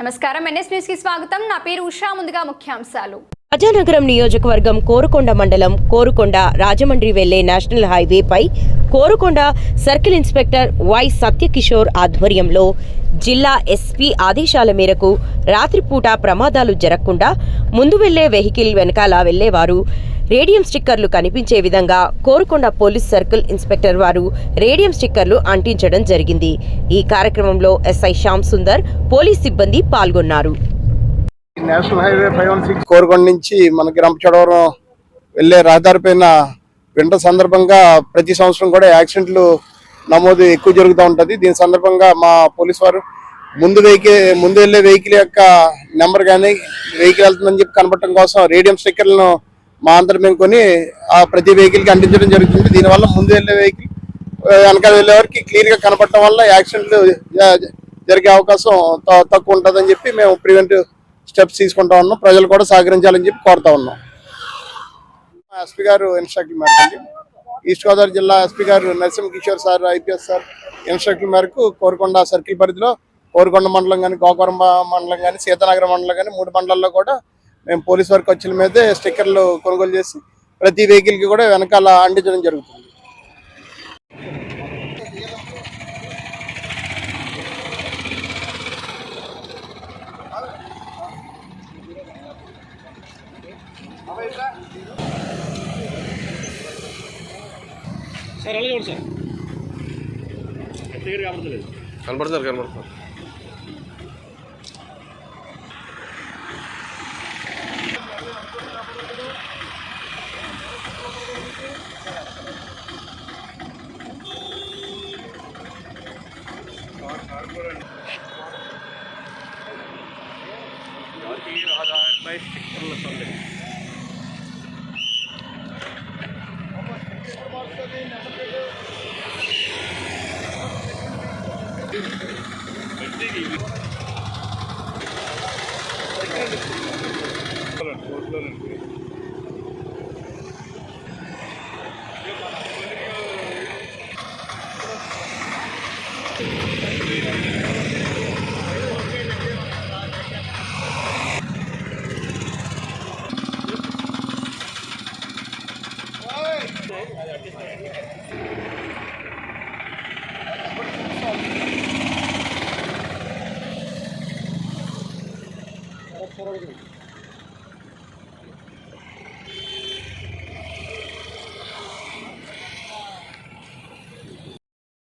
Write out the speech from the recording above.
నమస్కారం. ఎన్ఎస్ న్యూస్కి స్వాగతం. నా పేరు ఉషా. ముందుగా ముఖ్యాంశాలు. రాజానగరం నియోజకవర్గం కోరుకొండ మండలం కోరుకొండ రాజమండ్రి వెళ్ళే national హైవేపై Korukonda circle inspector Y Satyakishore ఆధ్వర్యంలో జిల్లా ఎస్పీ ఆదేశాల మేరకు రాత్రిపూట ప్రమాదాలు జరగకుండా ముందు వెళ్ళే వెహికల్ వెనకాల వెళ్ళేవారు రేడియం స్టిక్కర్లు కనిపించే విధంగా కోరుకొండ పోలీస్ సర్కిల్ ఇన్స్పెక్టర్ వారు రేడియం స్టిక్కర్లు అంటించడం జరిగింది. ఈ కార్యక్రమంలో ఎస్ఐ శ్యామ్ సుందర్ పోలీస్ సిబ్బంది పాల్గొన్నారు. National highway five one six Korukonda నుంచి మనకి రంపచోడవరం వెళ్ళే రహదారి పైన వింటర్ సందర్భంగా ప్రతి సంవత్సరం కూడా యాక్సిడెంట్లు నమోదు ఎక్కువ జరుగుతూ ఉంటుంది. దీని సందర్భంగా మా పోలీస్ వారు ముందు వెహికల్ ముందు వెళ్ళే వెహికల్ యొక్క నెంబర్ కానీ వెహికల్ వెళ్తుందని చెప్పి కనపడటం కోసం రేడియం స్టిక్కర్లను మా అందరం మేము కొని ఆ ప్రతి వెహికల్కి అంటించడం జరుగుతుంది. దీనివల్ల ముందు వెళ్ళే వెహికల్ వెనకాల వెళ్ళే వారికి క్లియర్గా కనపడటం వల్ల యాక్సిడెంట్లు జరిగే అవకాశం త- తక్కువ ఉంటుందని చెప్పి మేము ప్రివెంటివ్ స్టెప్స్ తీసుకుంటా ఉన్నాం. ప్రజలు కూడా సహకరించాలని చెప్పి కోరుతా ఉన్నాం. ఎస్పీ గారు ఇన్స్ట్రక్షన్ మేరకు అండి. ఈస్ట్ గోదావరి జిల్లా ఎస్పీ గారు Narasimha Kishore sir IPS sir instruction మేరకు కోరుకొండ సర్కిల్ పరిధిలో కోరుకొండ మండలం కానీ గోకవరం మండలం కానీ సీతానగరం మండలం కానీ మూడు మండలాల్లో కూడా మేము పోలీస్ వర్క్ వచ్చిన మీదే స్టిక్కర్లు కొనుగోలు చేసి ప్రతి వెహికల్కి కూడా వెనకాల అంటించడం జరుగుతుంది. సార్ అలాగే సార్. প্রাইস ঠিক করলে চলে Thank you. সরকারি